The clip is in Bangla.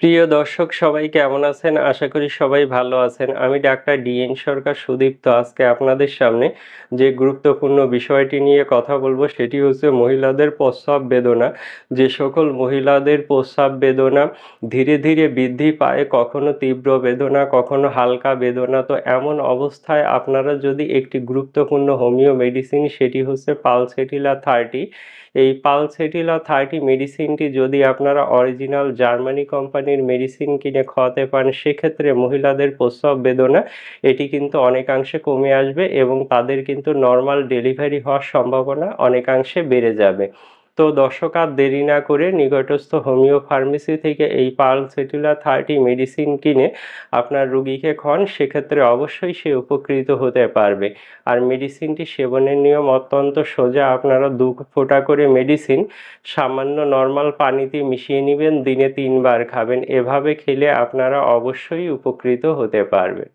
প্রিয় দর্শক, সবাই কেমন আছেন? আশা করি সবাই ভালো আছেন। আমি ডাক্তার ডিএন সরকার সুদীপ্ত। আজকে আপনাদের সামনে যে গুরুত্বপূর্ণ বিষয়টি নিয়ে কথা বলব, সেটি হচ্ছে মহিলাদের প্রস্রাব বেদনা। যে সকল মহিলাদের প্রস্রাব বেদনা ধীরে ধীরে বৃদ্ধি পায়, কখনো তীব্র বেদনা, কখনো হালকা বেদনা। তো এমন অবস্থায় আপনারা যদি একটি গুরুত্বপূর্ণ হোমিও মেডিসিন, সেটি হচ্ছে পালসেটিলা থার্টি। এই পালসেটিলা থার্টি মেডিসিনটি যদি আপনারা অরিজিনাল জার্মানি কোম্পানির মেডিসিন কিনে খাওয়াতে পারেন, সেক্ষেত্রে মহিলাদের প্রসব বেদনা, এটি কিন্তু অনেকাংশে কমে আসবে এবং তাদের কিন্তু নর্মাল ডেলিভারি হওয়ার সম্ভাবনা অনেকাংশে বেড়ে যাবে। তো দর্শক আর দেরি না করে নিকটস্থ হোমিও ফার্মেসি থেকে এই পালসেটিলা থার্টি মেডিসিন কিনে আপনার রুগীকে খন সেক্ষেত্রে অবশ্যই সে উপকৃত হতে পারবে। আর মেডিসিনটি সেবনের নিয়ম অত্যন্ত সোজা, আপনারা দু ফোঁটা করে মেডিসিন, সামান্য নর্মাল পানিতে মিশিয়ে নেবেন, দিনে তিনবার খাবেন। এভাবে খেলে আপনারা অবশ্যই উপকৃত হতে পারবেন।